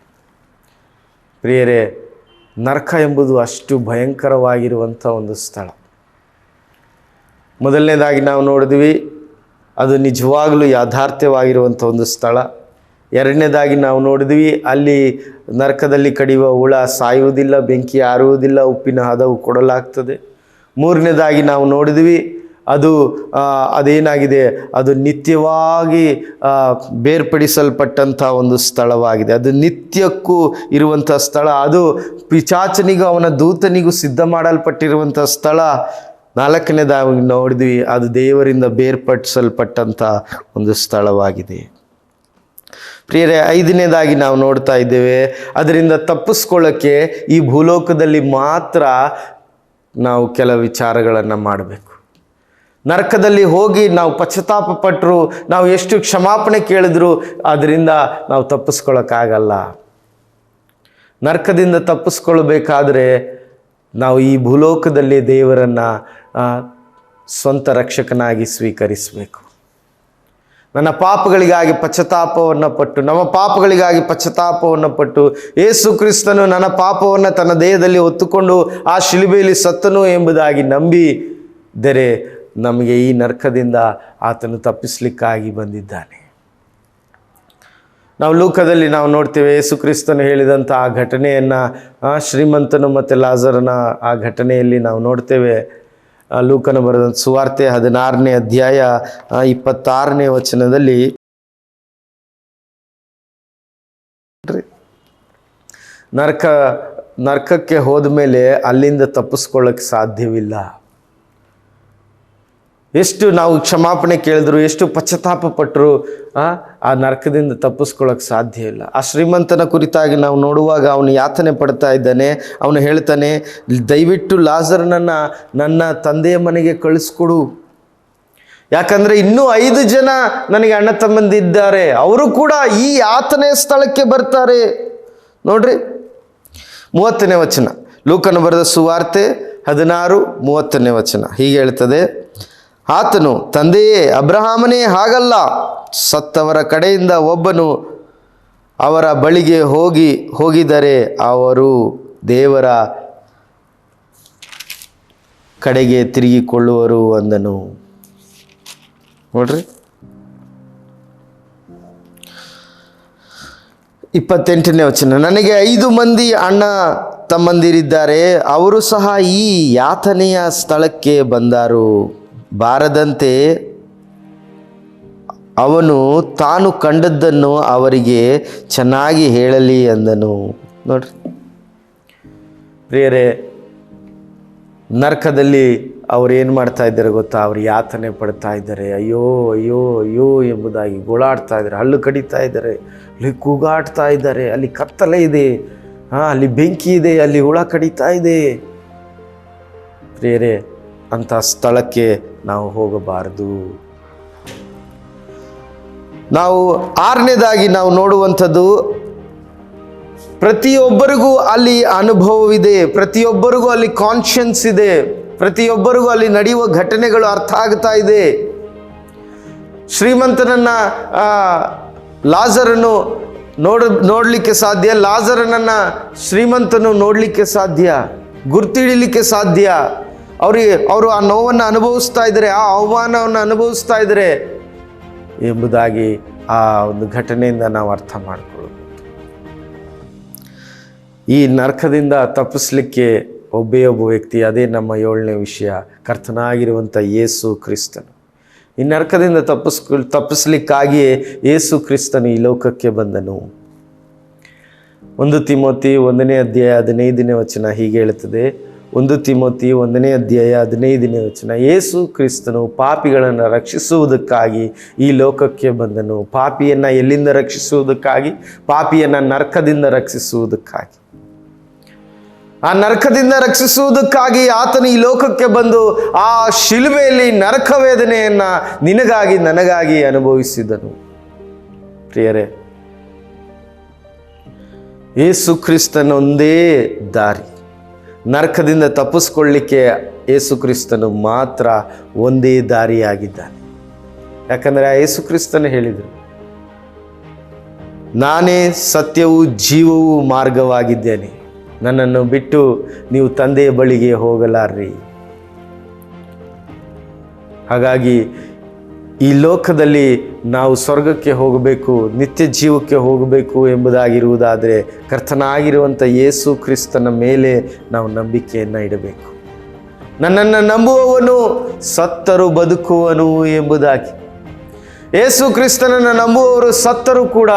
ಪ್ರಿಯರೇ, ನರಕ ಎಂಬುದು ಅಷ್ಟು ಭಯಂಕರವಾಗಿರುವಂಥ ಒಂದು ಸ್ಥಳ. ಮೊದಲನೇದಾಗಿ ನಾವು ನೋಡಿದ್ವಿ, ಅದು ನಿಜವಾಗಲೂ ಯಾಥಾರ್ಥ್ಯವಾಗಿರುವಂಥ ಒಂದು ಸ್ಥಳ. ಎರಡನೇದಾಗಿ ನಾವು ನೋಡಿದ್ವಿ, ಅಲ್ಲಿ ನರಕದಲ್ಲಿ ಕಡಿಯುವ ಹುಳ ಸಾಯುವುದಿಲ್ಲ, ಬೆಂಕಿ ಆರುವುದಿಲ್ಲ, ಉಪ್ಪಿನ ಹದವು ಕೊಡಲಾಗ್ತದೆ. ಮೂರನೇದಾಗಿ ನಾವು ನೋಡಿದ್ವಿ, ಅದು ಅದೇನಾಗಿದೆ, ಅದು ನಿತ್ಯವಾಗಿ ಬೇರ್ಪಡಿಸಲ್ಪಟ್ಟಂಥ ಒಂದು ಸ್ಥಳವಾಗಿದೆ. ಅದು ನಿತ್ಯಕ್ಕೂ ಇರುವಂಥ ಸ್ಥಳ, ಅದು ಪಿಚಾಚನಿಗೂ ಅವನ ದೂತನಿಗೂ ಸಿದ್ಧ ಮಾಡಲ್ಪಟ್ಟಿರುವಂಥ ಸ್ಥಳ. ನಾಲ್ಕನೇದಾಗಿ ನೋಡಿದ್ವಿ, ಅದು ದೇವರಿಂದ ಬೇರ್ಪಡಿಸಲ್ಪಟ್ಟಂಥ ಒಂದು ಸ್ಥಳವಾಗಿದೆ. ಪ್ರಿಯರೇ, ಐದನೇದಾಗಿ ನಾವು ನೋಡ್ತಾ ಇದ್ದೇವೆ, ಅದರಿಂದ ತಪ್ಪಿಸ್ಕೊಳ್ಳೋಕ್ಕೆ ಈ ಭೂಲೋಕದಲ್ಲಿ ಮಾತ್ರ ನಾವು ಕೆಲವು ವಿಚಾರಗಳನ್ನು ಮಾಡಬೇಕು. ನರಕದಲ್ಲಿ ಹೋಗಿ ನಾವು ಪಶ್ಚಾತ್ತಾಪ ಪಟ್ಟರು ನಾವು ಎಷ್ಟು ಕ್ಷಮಾಪಣೆ ಕೇಳಿದ್ರು, ಅದರಿಂದ ನಾವು ತಪ್ಪಿಸ್ಕೊಳ್ಳೋಕ್ಕಾಗಲ್ಲ. ನರಕದಿಂದ ತಪ್ಪಿಸ್ಕೊಳ್ಬೇಕಾದ್ರೆ ನಾವು ಈ ಭೂಲೋಕದಲ್ಲಿ ದೇವರನ್ನು ಸ್ವಂತ ರಕ್ಷಕನಾಗಿ ಸ್ವೀಕರಿಸಬೇಕು. ನನ್ನ ಪಾಪಗಳಿಗಾಗಿ ಪಶ್ಚಾತ್ತಾಪವನ್ನು ಪಟ್ಟು, ನಮ್ಮ ಪಾಪಗಳಿಗಾಗಿ ಪಶ್ಚಾತ್ತಾಪವನ್ನು ಪಟ್ಟು, ಏಸು ಕ್ರಿಸ್ತನು ನನ್ನ ಪಾಪವನ್ನು ತನ್ನ ದೇಹದಲ್ಲಿ ಹೊತ್ತುಕೊಂಡು ಆ ಶಿಲುಬೆಯಲ್ಲಿ ಸತ್ತನು ಎಂಬುದಾಗಿ ನಂಬಿದರೆ ನಮಗೆ ಈ ನರ್ಕದಿಂದ ಆತನು ತಪ್ಪಿಸಲಿಕ್ಕಾಗಿ ಬಂದಿದ್ದಾನೆ. ನಾವು ಲೂಕದಲ್ಲಿ ನಾವು ನೋಡ್ತೇವೆ ಯೇಸು ಕ್ರಿಸ್ತನು ಹೇಳಿದಂಥ ಆ ಘಟನೆಯನ್ನು ಶ್ರೀಮಂತನು ಮತ್ತು ಲಾಜರನ ಆ ಘಟನೆಯಲ್ಲಿ ನಾವು ನೋಡ್ತೇವೆ. ಲೂಕನ ಬರೆದ ಸುವಾರ್ತೆ ಹದಿನಾರನೇ ಅಧ್ಯಾಯ ಇಪ್ಪತ್ತಾರನೇ ವಚನದಲ್ಲಿ ನರಕ ನರಕಕ್ಕೆ ಹೋದ ಮೇಲೆ ಅಲ್ಲಿಂದ ತಪ್ಪಿಸ್ಕೊಳ್ಳೋಕ್ಕೆ ಸಾಧ್ಯವಿಲ್ಲ. ಎಷ್ಟು ನಾವು ಕ್ಷಮಾಪಣೆ ಕೇಳಿದ್ರು, ಎಷ್ಟು ಪಶ್ಚಾತ್ತಾಪ ಪಟ್ಟರು ಆ ನರಕದಿಂದ ತಪ್ಪಿಸ್ಕೊಳ್ಳೋಕೆ ಸಾಧ್ಯ ಇಲ್ಲ. ಆ ಶ್ರೀಮಂತನ ಕುರಿತಾಗಿ ನಾವು ನೋಡುವಾಗ ಅವನು ಯಾತನೆ ಪಡ್ತಾ ಇದ್ದಾನೆ, ಅವನು ಹೇಳ್ತಾನೆ, ದಯವಿಟ್ಟು ಲಾಜರ್ನನ್ನು ನನ್ನ ತಂದೆಯ ಮನೆಗೆ ಕಳಿಸ್ಕೊಡು. ಯಾಕಂದರೆ ಇನ್ನೂ ಐದು ಜನ ನನಗೆ ಅಣ್ಣ ತಮ್ಮಂದಿದ್ದಾರೆ ಅವರು ಕೂಡ ಈ ಯಾತನೆ ಸ್ಥಳಕ್ಕೆ ಬರ್ತಾರೆ. ನೋಡ್ರಿ, ಮೂವತ್ತನೇ ವಚನ. ಲೂಕನ ಬರೆದ ಸುವಾರ್ತೆ ಹದಿನಾರು, ಮೂವತ್ತನೇ ವಚನ. ಹೀಗೆ ಹೇಳ್ತದೆ ಆತನು, ತಂದೆಯೇ, ಅಬ್ರಹಾಮನೇ ಹಾಗಲ್ಲ. ಸತ್ತವರ ಕಡೆಯಿಂದ ಒಬ್ಬನು ಅವರ ಬಳಿಗೆ ಹೋಗಿ, ಹೋಗಿದರೆ ಅವರು ದೇವರ ಕಡೆಗೆ ತಿರುಗಿಕೊಳ್ಳುವರು ಅಂದನು. ನೋಡ್ರಿ. ಇಪ್ಪತ್ತೆಂಟನೇ ವಚನ, ನನಗೆ ಐದು ಮಂದಿ ಅಣ್ಣ ತಮ್ಮಂದಿರಿದ್ದಾರೆ. ಅವರು ಸಹ ಈ ಯಾತನೆಯ ಸ್ಥಳಕ್ಕೆ ಬಂದರು. ಬಾರದಂತೆ ಅವನು ತಾನು ಕಂಡದ್ದನ್ನು ಅವರಿಗೆ ಚೆನ್ನಾಗಿ ಹೇಳಲಿ ಅಂದನು. ನೋಡ್ರಿ. ಪ್ರಿಯರೇ, ನರ್ಕದಲ್ಲಿ ಅವ್ರು ಏನು ಮಾಡ್ತಾ ಇದ್ದಾರೆ ಗೊತ್ತಾ? ಅವ್ರು ಯಾತನೆ ಪಡ್ತಾ ಇದ್ದಾರೆ. ಅಯ್ಯೋ ಅಯ್ಯೋ ಅಯ್ಯೋ ಎಂಬುದಾಗಿ ಗೋಳಾಡ್ತಾ ಇದ್ದಾರೆ. ಹಲ್ಲು ಕಡಿತಾ ಇದ್ದಾರೆ. ಅಲ್ಲಿ ಕೂಗಾಡ್ತಾ ಇದ್ದಾರೆ. ಅಲ್ಲಿ ಕತ್ತಲೆ ಇದೆ. ಹಾಂ, ಅಲ್ಲಿ ಬೆಂಕಿ ಇದೆ. ಅಲ್ಲಿ ಹುಳ ಕಡಿತಾ ಇದೆ. ಪ್ರಿಯರೇ ಅಂಥ ಸ್ಥಳಕ್ಕೆ ನಾವು ಹೋಗಬಾರದು. ನಾವು ಆರನೇದಾಗಿ ನಾವು ನೋಡುವಂಥದ್ದು, ಪ್ರತಿಯೊಬ್ಬರಿಗೂ ಅಲ್ಲಿ ಅನುಭವವಿದೆ, ಪ್ರತಿಯೊಬ್ಬರಿಗೂ ಅಲ್ಲಿ ಕಾನ್ಷಿಯನ್ಸ್ ಇದೆ, ಪ್ರತಿಯೊಬ್ಬರಿಗೂ ಅಲ್ಲಿ ನಡೆಯುವ ಘಟನೆಗಳು ಅರ್ಥ ಆಗ್ತಾ ಇದೆ. ಶ್ರೀಮಂತನನ್ನ ಲಾಜರನ್ನು ನೋಡ, ನೋಡಲಿಕ್ಕೆ ಸಾಧ್ಯ, ಲಾಜರನನ್ನ ಶ್ರೀಮಂತನು ನೋಡಲಿಕ್ಕೆ ಸಾಧ್ಯ ಗುರ್ತಿಡಿಲಿಕ್ಕೆ ಸಾಧ್ಯ. ಅವರಿಗೆ ಅವರು ಆ ನೋವನ್ನು ಅನುಭವಿಸ್ತಾ ಇದ್ದಾರೆ, ಆ ಅವಮಾನವನ್ನು ಅನುಭವಿಸ್ತಾ ಇದ್ದಾರೆ ಎಂಬುದಾಗಿ ಆ ಒಂದು ಘಟನೆಯಿಂದ ನಾವು ಅರ್ಥ ಮಾಡಿಕೊಳ್ಳೋದು ಈ ನರಕದಿಂದ ತಪ್ಪಿಸ್ಲಿಕ್ಕೆ ಒಬ್ಬೇ ಒಬ್ಬ ವ್ಯಕ್ತಿ, ಅದೇ ನಮ್ಮ ಏಳನೇ ವಿಷಯ, ಕರ್ತನಾಗಿರುವಂಥ ಯೇಸು ಕ್ರಿಸ್ತನು. ಈ ನರಕದಿಂದ ತಪ್ಪಿಸ್ ತಪ್ಪಿಸ್ಲಿಕ್ಕಾಗಿಯೇ ಯೇಸು ಕ್ರಿಸ್ತನು ಈ ಲೋಕಕ್ಕೆ ಬಂದನು. ಒಂದು ತಿಮೋತಿ ಒಂದನೇ ಅಧ್ಯಾಯ ಹದಿನೈದನೇ ವಚನ ಹೀಗೆ ಹೇಳುತ್ತದೆ ಒಂದು ತಿಮೋತಿ ಒಂದನೇ ಅಧ್ಯಾಯ ಹದಿನೈದನೇ ವಚನ, ಯೇಸು ಕ್ರಿಸ್ತನು ಪಾಪಿಗಳನ್ನು ರಕ್ಷಿಸುವುದಕ್ಕಾಗಿ ಈ ಲೋಕಕ್ಕೆ ಬಂದನು. ಪಾಪಿಯನ್ನು ಎಲ್ಲಿಂದ ರಕ್ಷಿಸುವುದಕ್ಕಾಗಿ? ಪಾಪಿಯನ್ನು ನರಕದಿಂದ ರಕ್ಷಿಸುವುದಕ್ಕಾಗಿ. ಆ ನರಕದಿಂದ ರಕ್ಷಿಸುವುದಕ್ಕಾಗಿ ಆತನು ಈ ಲೋಕಕ್ಕೆ ಬಂದು ಆ ಶಿಲುಬೆಯಲ್ಲಿ ನರಕ ವೇದನೆಯನ್ನು ನಿನಗಾಗಿ ನನಗಾಗಿ ಅನುಭವಿಸಿದನು. ಪ್ರಿಯರೇ, ಯೇಸು ಕ್ರಿಸ್ತನೊಂದೇ ದಾರಿ. ನರಕದಿಂದ ತಪ್ಪಿಸ್ಕೊಳ್ಳಿಕ್ಕೆ ಯೇಸು ಕ್ರಿಸ್ತನು ಮಾತ್ರ ಒಂದೇ ದಾರಿಯಾಗಿದ್ದಾನೆ. ಯಾಕಂದರೆ ಆ ಯೇಸು ಕ್ರಿಸ್ತನು ಹೇಳಿದರು, ನಾನೇ ಸತ್ಯವೂ ಜೀವವೂ ಮಾರ್ಗವಾಗಿದ್ದೇನೆ. ನನ್ನನ್ನು ಬಿಟ್ಟು ನೀವು ತಂದೆಯ ಬಳಿಗೆ ಹೋಗಲಾರ್ರಿ. ಹಾಗಾಗಿ ಈ ಲೋಕದಲ್ಲಿ ನಾವು ಸ್ವರ್ಗಕ್ಕೆ ಹೋಗಬೇಕು, ನಿತ್ಯ ಜೀವಕ್ಕೆ ಹೋಗಬೇಕು ಎಂಬುದಾಗಿರುವುದಾದರೆ ಕರ್ತನಾಗಿರುವಂಥ ಯೇಸು ಕ್ರಿಸ್ತನ ಮೇಲೆ ನಾವು ನಂಬಿಕೆಯನ್ನು ಇಡಬೇಕು. ನನ್ನನ್ನು ನಂಬುವವನು ಸತ್ತರು ಬದುಕುವನು ಎಂಬುದಾಗಿ. ಯೇಸು ಕ್ರಿಸ್ತನನ್ನು ನಂಬುವವರು ಸತ್ತರು ಕೂಡ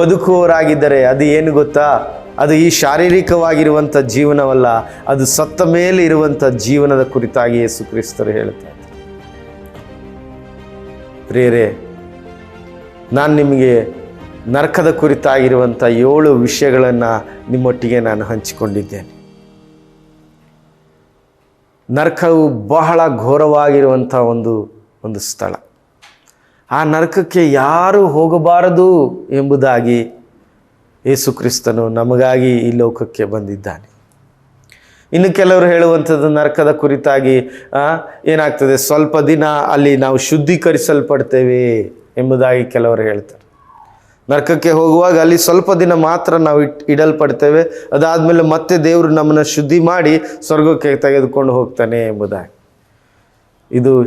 ಬದುಕುವವರಾಗಿದ್ದರೆ ಅದು ಏನು ಗೊತ್ತಾ? ಅದು ಈ ಶಾರೀರಿಕವಾಗಿರುವಂಥ ಜೀವನವಲ್ಲ, ಅದು ಸತ್ತ ಮೇಲೆ ಇರುವಂಥ ಜೀವನದ ಕುರಿತಾಗಿ ಯೇಸು ಕ್ರಿಸ್ತರು ಹೇಳ್ತಾರೆ ಪ್ರಿಯರೇ ನಾನು ನಿಮಗೆ ನರಕದ ಕುರಿತಾಗಿರುವಂಥ ಏಳು ವಿಷಯಗಳನ್ನು ನಿಮ್ಮೊಟ್ಟಿಗೆ ನಾನು ಹಂಚಿಕೊಂಡಿದ್ದೇನೆ ನರಕವು ಬಹಳ ಘೋರವಾಗಿರುವಂಥ ಒಂದು ಒಂದು ಸ್ಥಳ. ಆ ನರಕಕ್ಕೆ ಯಾರು ಹೋಗಬಾರದು ಎಂಬುದಾಗಿ ಯೇಸುಕ್ರಿಸ್ತನು ನಮಗಾಗಿ ಈ ಲೋಕಕ್ಕೆ ಬಂದಿದ್ದಾನೆ. ಇನ್ನು ಕೆಲವರು ಹೇಳುವಂಥದ್ದು ನರಕದ ಕುರಿತಾಗಿ ಏನಾಗ್ತದೆ? ಸ್ವಲ್ಪ ದಿನ ಅಲ್ಲಿ ನಾವು ಶುದ್ಧೀಕರಿಸಲ್ಪಡ್ತೇವೆ ಎಂಬುದಾಗಿ ಕೆಲವರು ಹೇಳ್ತಾರೆ. ನರಕಕ್ಕೆ ಹೋಗುವಾಗ ಅಲ್ಲಿ ಸ್ವಲ್ಪ ದಿನ ಮಾತ್ರ ನಾವು ಇಟ್, ಇಡಲ್ಪಡ್ತೇವೆ. ಅದಾದಮೇಲೆ ಮತ್ತೆ ದೇವರು ನಮ್ಮನ್ನು ಶುದ್ಧಿ ಮಾಡಿ ಸ್ವರ್ಗಕ್ಕೆ ತೆಗೆದುಕೊಂಡು ಹೋಗ್ತಾನೆ ಎಂಬುದಾಗಿ. ಇದು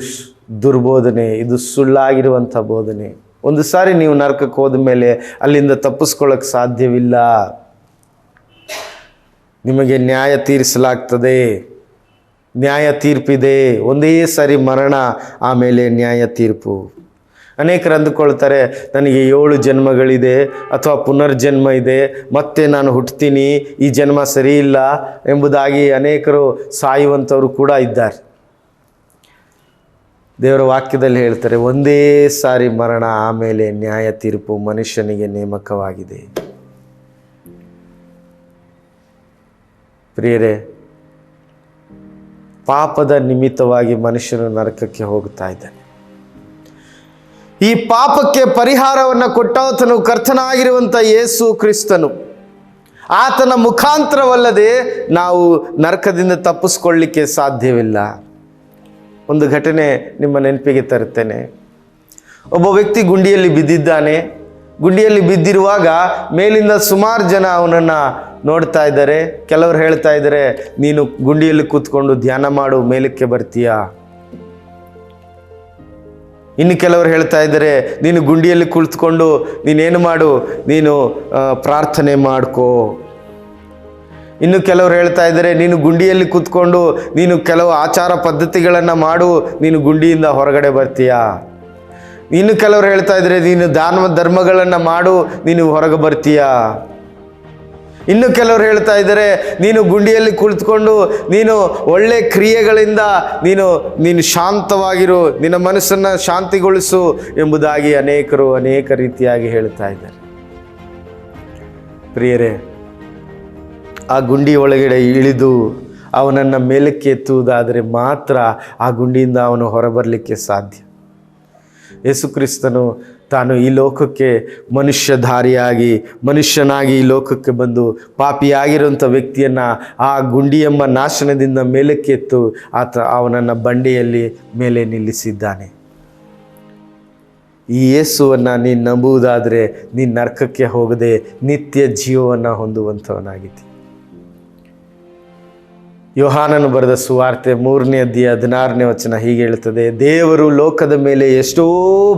ದುರ್ಬೋಧನೆ, ಇದು ಸುಳ್ಳಾಗಿರುವಂಥ ಬೋಧನೆ. ಒಂದು ಸಾರಿ ನೀವು ನರಕಕ್ಕೆ ಹೋದ ಮೇಲೆ ಅಲ್ಲಿಂದ ತಪ್ಪಿಸ್ಕೊಳ್ಳೋಕೆ ಸಾಧ್ಯವಿಲ್ಲ. ನಿಮಗೆ ನ್ಯಾಯ ತೀರಿಸಲಾಗ್ತದೆ. ನ್ಯಾಯ ತೀರ್ಪಿದೆ. ಒಂದೇ ಸಾರಿ ಮರಣ, ಆಮೇಲೆ ನ್ಯಾಯ ತೀರ್ಪು. ಅನೇಕರು ಅಂದುಕೊಳ್ತಾರೆ, ನನಗೆ ಏಳು ಜನ್ಮಗಳಿದೆ ಅಥವಾ ಪುನರ್ಜನ್ಮ ಇದೆ, ಮತ್ತೆ ನಾನು ಹುಟ್ತೀನಿ, ಈ ಜನ್ಮ ಸರಿ ಇಲ್ಲ ಎಂಬುದಾಗಿ ಅನೇಕರು ಸಾಯುವಂಥವರು ಕೂಡ ಇದ್ದಾರೆ. ದೇವರ ವಾಕ್ಯದಲ್ಲಿ ಹೇಳ್ತಾರೆ, ಒಂದೇ ಸಾರಿ ಮರಣ, ಆಮೇಲೆ ನ್ಯಾಯ ತೀರ್ಪು ಮನುಷ್ಯನಿಗೆ ನೇಮಕವಾಗಿದೆ. ಪ್ರಿಯರೇ, ಪಾಪದ ನಿಮಿತ್ತವಾಗಿ ಮನುಷ್ಯನು ನರಕಕ್ಕೆ ಹೋಗುತ್ತಾ ಇದ್ದಾನೆ. ಈ ಪಾಪಕ್ಕೆ ಪರಿಹಾರವನ್ನು ಕೊಟ್ಟಾತನು ಕರ್ತನಾಗಿರುವಂಥ ಯೇಸು ಕ್ರಿಸ್ತನು. ಆತನ ಮುಖಾಂತರವಲ್ಲದೆ ನಾವು ನರಕದಿಂದ ತಪ್ಪಿಸ್ಕೊಳ್ಳಿಕ್ಕೆ ಸಾಧ್ಯವಿಲ್ಲ. ಒಂದು ಘಟನೆ ನಿಮ್ಮ ನೆನಪಿಗೆ ತರುತ್ತೇನೆ. ಒಬ್ಬ ವ್ಯಕ್ತಿ ಗುಂಡಿಯಲ್ಲಿ ಬಿದ್ದಿದ್ದಾನೆ. ಗುಂಡಿಯಲ್ಲಿ ಬಿದ್ದಿರುವಾಗ ಮೇಲಿಂದ ಸುಮಾರು ಜನ ಅವನನ್ನು ನೋಡ್ತಾ ಇದ್ದಾರೆ. ಕೆಲವರು ಹೇಳ್ತಾ ಇದ್ದಾರೆ, ನೀನು ಗುಂಡಿಯಲ್ಲಿ ಕೂತ್ಕೊಂಡು ಧ್ಯಾನ ಮಾಡು, ಮೇಲಕ್ಕೆ ಬರ್ತೀಯಾ? ಇನ್ನು ಕೆಲವರು ಹೇಳ್ತಾ ಇದ್ದಾರೆ, ನೀನು ಗುಂಡಿಯಲ್ಲಿ ಕುಳಿತುಕೊಂಡು ನೀನೇನು ಮಾಡು, ನೀನು ಪ್ರಾರ್ಥನೆ ಮಾಡ್ಕೋ. ಇನ್ನು ಕೆಲವರು ಹೇಳ್ತಾ ಇದ್ದಾರೆ, ನೀನು ಗುಂಡಿಯಲ್ಲಿ ಕೂತ್ಕೊಂಡು ನೀನು ಕೆಲವು ಆಚಾರ ಪದ್ಧತಿಗಳನ್ನು ಮಾಡು, ನೀನು ಗುಂಡಿಯಿಂದ ಹೊರಗಡೆ ಬರ್ತೀಯಾ? ಇನ್ನು ಕೆಲವರು ಹೇಳ್ತಾ ಇದ್ದಾರೆ ನೀನು ದಾನ ಧರ್ಮಗಳನ್ನು ಮಾಡು, ನೀನು ಹೊರಗೆ ಬರ್ತೀಯಾ? ಇನ್ನು ಕೆಲವರು ಹೇಳ್ತಾ ಇದ್ದಾರೆ ನೀನು ಗುಂಡಿಯಲ್ಲಿ ಕುಳಿತುಕೊಂಡು, ನೀನು ಒಳ್ಳೆ ಕ್ರಿಯೆಗಳಿಂದ ನೀನು ನೀನು ಶಾಂತವಾಗಿರು, ನಿನ್ನ ಮನಸ್ಸನ್ನು ಶಾಂತಿಗೊಳಿಸು ಎಂಬುದಾಗಿ ಅನೇಕರು ಅನೇಕ ರೀತಿಯಾಗಿ ಹೇಳ್ತಾ ಇದ್ದಾರೆ. ಪ್ರಿಯರೇ, ಆ ಗುಂಡಿ ಒಳಗಡೆ ಇಳಿದು ಅವನನ್ನು ಮೇಲಕ್ಕೆ ಎತ್ತುವುದಾದರೆ ಮಾತ್ರ ಆ ಗುಂಡಿಯಿಂದ ಅವನು ಹೊರಬರಲಿಕ್ಕೆ ಸಾಧ್ಯ. ಯೇಸುಕ್ರಿಸ್ತನು ತಾನು ಈ ಲೋಕಕ್ಕೆ ಮನುಷ್ಯಧಾರಿಯಾಗಿ, ಮನುಷ್ಯನಾಗಿ ಈ ಲೋಕಕ್ಕೆ ಬಂದು ಪಾಪಿಯಾಗಿರುವಂಥ ವ್ಯಕ್ತಿಯನ್ನು ಆ ಗುಂಡಿ ಎಂಬ ನಾಶನದಿಂದ ಮೇಲಕ್ಕೆತ್ತು ಆತ ಅವನನ್ನು ಬಂಡೆಯಲ್ಲಿ ಮೇಲೆ ನಿಲ್ಲಿಸಿದ್ದಾನೆ. ಈ ಯೇಸುವನ್ನು ನೀನು ನಂಬುವುದಾದರೆ ನೀನು ನರಕಕ್ಕೆ ಹೋಗದೆ ನಿತ್ಯ ಜೀವವನ್ನು ಹೊಂದುವಂಥವನಾಗಿದ್ದಿ. ಯೋಹಾನನು ಬರೆದ ಸುವಾರ್ತೆ ಮೂರನೇ ಅಧ್ಯಾಯ ಹದಿನಾರನೇ ವಚನ ಹೀಗೆ ಹೇಳುತ್ತದೆ, ದೇವರು ಲೋಕದ ಮೇಲೆ ಎಷ್ಟೋ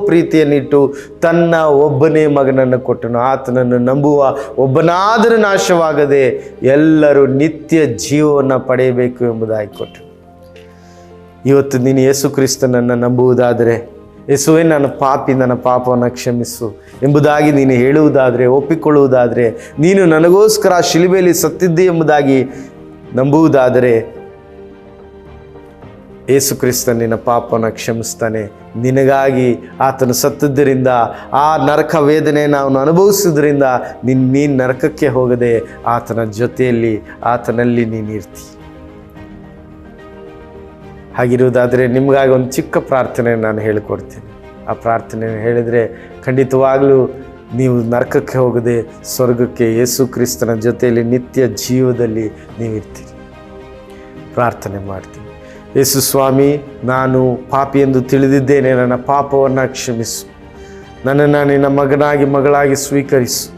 ಪ್ರೀತಿಯನ್ನಿಟ್ಟು ತನ್ನ ಒಬ್ಬನೇ ಮಗನನ್ನು ಕೊಟ್ಟನು. ಆತನನ್ನು ನಂಬುವ ಒಬ್ಬನಾದರೂ ನಾಶವಾಗದೆ ಎಲ್ಲರೂ ನಿತ್ಯ ಜೀವವನ್ನು ಪಡೆಯಬೇಕು ಎಂಬುದಾಗಿ ಕೊಟ್ಟನು. ಇವತ್ತು ನೀನು ಯೇಸು ಕ್ರಿಸ್ತನನ್ನು ನಂಬುವುದಾದರೆ, ಯೇಸುವೆ, ನನ್ನ ಪಾಪಿ, ನನ್ನ ಪಾಪವನ್ನು ಕ್ಷಮಿಸು ಎಂಬುದಾಗಿ ನೀನು ಹೇಳುವುದಾದರೆ, ಒಪ್ಪಿಕೊಳ್ಳುವುದಾದರೆ, ನೀನು ನನಗೋಸ್ಕರ ಶಿಲುಬೆಯಲ್ಲಿ ಸತ್ತಿದ್ದೆ ಎಂಬುದಾಗಿ ನಂಬುವುದಾದರೆ ಏಸು ಕ್ರಿಸ್ತ ನಿನ್ನ ಪಾಪನ ಕ್ಷಮಿಸ್ತಾನೆ. ನಿನಗಾಗಿ ಆತನು ಸತ್ತದ್ದರಿಂದ, ಆ ನರಕ ವೇದನೆಯನ್ನು ಅವನು ಅನುಭವಿಸಿದ್ರಿಂದ ನಿನ್ನ ನೀನು ನರಕಕ್ಕೆ ಹೋಗದೆ ಆತನ ಜೊತೆಯಲ್ಲಿ ಆತನಲ್ಲಿ ನೀನು ಇರ್ತಿ. ಹಾಗಿರುವುದಾದರೆ ನಿಮಗಾಗಿ ಒಂದು ಚಿಕ್ಕ ಪ್ರಾರ್ಥನೆ ನಾನು ಹೇಳಿಕೊಡ್ತೇನೆ. ಆ ಪ್ರಾರ್ಥನೆ ಹೇಳಿದರೆ ಖಂಡಿತವಾಗಲೂ ನೀವು ನರಕಕ್ಕೆ ಹೋಗದೆ ಸ್ವರ್ಗಕ್ಕೆ ಯೇಸು ಕ್ರಿಸ್ತನ ಜೊತೆಯಲ್ಲಿ ನಿತ್ಯ ಜೀವದಲ್ಲಿ ನೀವಿರ್ತೀರಿ. ಪ್ರಾರ್ಥನೆ ಮಾಡ್ತೀನಿ. ಯೇಸು ಸ್ವಾಮಿ, ನಾನು ಪಾಪಿ ಎಂದು ತಿಳಿದಿದ್ದೇನೆ. ನನ್ನ ಪಾಪವನ್ನು ಕ್ಷಮಿಸು. ನನ್ನನ್ನು ನಿನ್ನ ಮಗನಾಗಿ, ಮಗಳಾಗಿ ಸ್ವೀಕರಿಸು.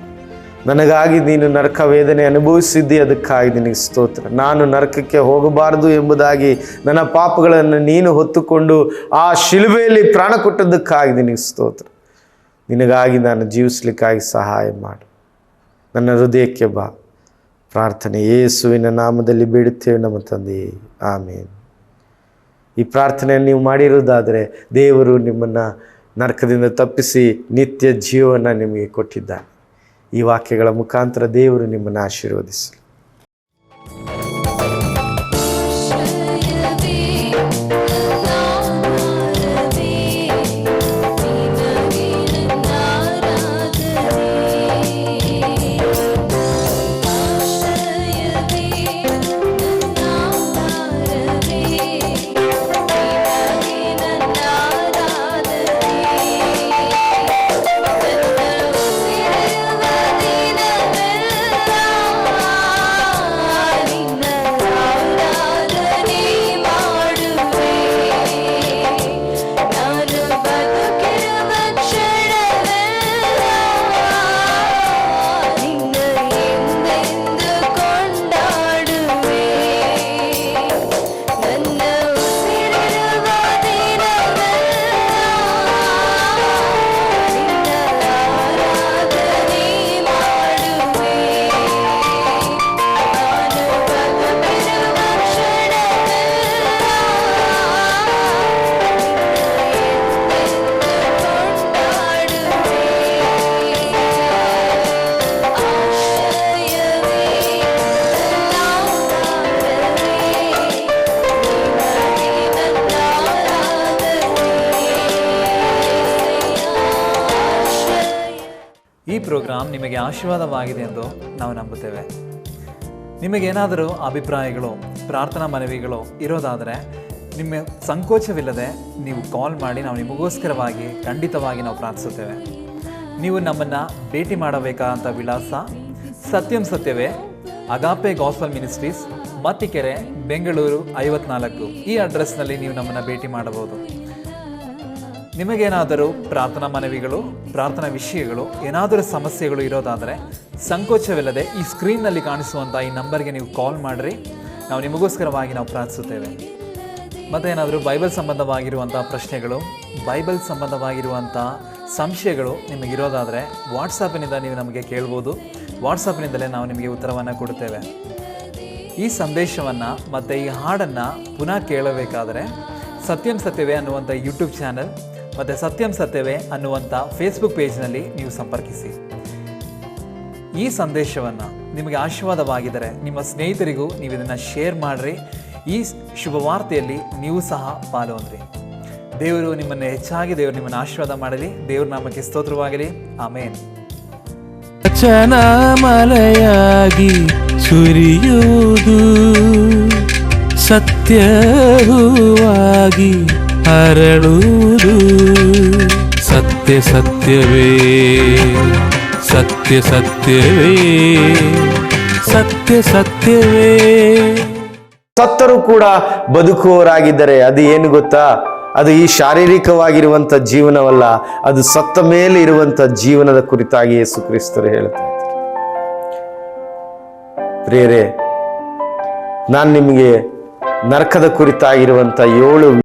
ನನಗಾಗಿ ನೀನು ನರಕ ವೇದನೆ ಅನುಭವಿಸಿದ್ದಿ. ಅದಕ್ಕಾಗಿ ನಿನಗೆ ಸ್ತೋತ್ರ. ನಾನು ನರಕಕ್ಕೆ ಹೋಗಬಾರದು ಎಂಬುದಾಗಿ ನನ್ನ ಪಾಪಗಳನ್ನು ನೀನು ಹೊತ್ತುಕೊಂಡು ಆ ಶಿಲುಬೆಯಲ್ಲಿ ಪ್ರಾಣ ಕೊಟ್ಟದ್ದಕ್ಕಾಗಿ ನಿನಗೆ ಸ್ತೋತ್ರ. ನಿನಗಾಗಿ ನಾನು ಜೀವಿಸಲಿಕ್ಕಾಗಿ ಸಹಾಯ ಮಾಡು. ನನ್ನ ಹೃದಯಕ್ಕೆ ಬಾ. ಪ್ರಾರ್ಥನೆ ಯೇಸುವಿನ ನಾಮದಲ್ಲಿ ಬೇಡುತ್ತೇವೆ ನಮ್ಮ ತಂದೆ ಆಮೇಲೆ ಈ ಪ್ರಾರ್ಥನೆಯನ್ನು ನೀವು ಮಾಡಿರುವುದಾದರೆ ದೇವರು ನಿಮ್ಮನ್ನು ನರಕದಿಂದ ತಪ್ಪಿಸಿ ನಿತ್ಯ ಜೀವನ ನಿಮಗೆ ಕೊಟ್ಟಿದ್ದಾನೆ. ಈ ವಾಕ್ಯಗಳ ಮುಖಾಂತರ ದೇವರು ನಿಮ್ಮನ್ನು ಆಶೀರ್ವದಿಸಲಿ. ಈ ಪ್ರೋಗ್ರಾಂ ನಿಮಗೆ ಆಶೀರ್ವಾದವಾಗಿದೆ ಎಂದು ನಾವು ನಂಬುತ್ತೇವೆ. ನಿಮಗೇನಾದರೂ ಅಭಿಪ್ರಾಯಗಳು, ಪ್ರಾರ್ಥನಾ ಮನವಿಗಳು ಇರೋದಾದರೆ ನಿಮ್ಮ ಸಂಕೋಚವಿಲ್ಲದೆ ನೀವು ಕಾಲ್ ಮಾಡಿ ನಾವು ನಿಮಗೋಸ್ಕರವಾಗಿ ಖಂಡಿತವಾಗಿ ನಾವು ಪ್ರಾರ್ಥಿಸುತ್ತೇವೆ. ನೀವು ನಮ್ಮನ್ನು ಭೇಟಿ ಮಾಡಬೇಕಾದಂಥ ವಿಳಾಸ ಸತ್ಯಂ ಸತ್ಯವೇ, agape gospel ministries, Mattikere, Bengaluru ಐವತ್ನಾಲ್ಕು ಈ ಅಡ್ರೆಸ್ನಲ್ಲಿ ನೀವು ನಮ್ಮನ್ನು ಭೇಟಿ ಮಾಡಬಹುದು. ನಿಮಗೇನಾದರೂ ಪ್ರಾರ್ಥನಾ ಮನವಿಗಳು, ಪ್ರಾರ್ಥನಾ ವಿಷಯಗಳು, ಏನಾದರೂ ಸಮಸ್ಯೆಗಳು ಇರೋದಾದರೆ ಸಂಕೋಚವಿಲ್ಲದೆ ಈ ಸ್ಕ್ರೀನ್ನಲ್ಲಿ ಕಾಣಿಸುವಂಥ ಈ ನಂಬರ್ಗೆ ನೀವು ಕಾಲ್ ಮಾಡಿರಿ. ನಾವು ನಿಮಗೋಸ್ಕರವಾಗಿ ನಾವು ಪ್ರಾರ್ಥಿಸುತ್ತೇವೆ. ಮತ್ತೇನಾದರೂ ಬೈಬಲ್ ಸಂಬಂಧವಾಗಿರುವಂಥ ಪ್ರಶ್ನೆಗಳು, ಬೈಬಲ್ ಸಂಬಂಧವಾಗಿರುವಂಥ ಸಂಶಯಗಳು ನಿಮಗಿರೋದಾದರೆ ವಾಟ್ಸಾಪಿನಿಂದ ನೀವು ನಮಗೆ ಕೇಳ್ಬೋದು. ವಾಟ್ಸಪ್ನಿಂದಲೇ ನಾವು ನಿಮಗೆ ಉತ್ತರವನ್ನು ಕೊಡುತ್ತೇವೆ. ಈ ಸಂದೇಶವನ್ನು ಮತ್ತು ಈ ಹಾಡನ್ನು ಪುನಃ ಕೇಳಬೇಕಾದರೆ ಸತ್ಯಂ ಸತ್ಯವೇ ಅನ್ನುವಂಥ ಯೂಟ್ಯೂಬ್ ಚಾನಲ್ ಮತ್ತು ಸತ್ಯಂ ಸತ್ಯವೇ ಅನ್ನುವಂಥ ಫೇಸ್ಬುಕ್ ಪೇಜ್ನಲ್ಲಿ ನೀವು ಸಂಪರ್ಕಿಸಿ. ಈ ಸಂದೇಶವನ್ನು ನಿಮಗೆ ಆಶೀರ್ವಾದವಾಗಿದ್ದರೆ ನಿಮ್ಮ ಸ್ನೇಹಿತರಿಗೂ ನೀವು ಇದನ್ನು ಶೇರ್ ಮಾಡಿರಿ. ಈ ಶುಭವಾರ್ತೆಯಲ್ಲಿ ನೀವು ಸಹ ಪಾಲ್ಗೊಂಡ್ರಿ. ದೇವರು ನಿಮ್ಮನ್ನು ಹೆಚ್ಚಾಗಿ ದೇವರು ನಿಮ್ಮನ್ನು ಆಶೀರ್ವಾದ ಮಾಡಲಿ. ದೇವ್ರ ನಾಮಕ್ಕೆ ಸ್ತೋತ್ರವಾಗಲಿ. ಆಮೇನ್. ಮಲೆಯಾಗಿ ಸುರಿಯುವುದು. ಸತ್ಯವಾಗಿ ಹರಡುವುದು ಸತ್ಯ ಸತ್ಯವೇ ಸತ್ಯ ಸತ್ಯವೇ ಸತ್ಯ ಸತ್ಯವೇ. ಸತ್ತರೂ ಕೂಡ ಬದುಕುವವರಾಗಿದ್ದರೆ ಅದು ಏನು ಗೊತ್ತಾ? ಅದು ಈ ಶಾರೀರಿಕವಾಗಿರುವಂಥ ಜೀವನವಲ್ಲ, ಅದು ಸತ್ತ ಮೇಲೆ ಇರುವಂಥ ಜೀವನದ ಕುರಿತಾಗಿ ಯೇಸು ಕ್ರಿಸ್ತರು ಹೇಳ್ತಾ ಪ್ರೇರೆ ನಾನು ನಿಮಗೆ ನರಕದ ಕುರಿತಾಗಿರುವಂಥ ಏಳು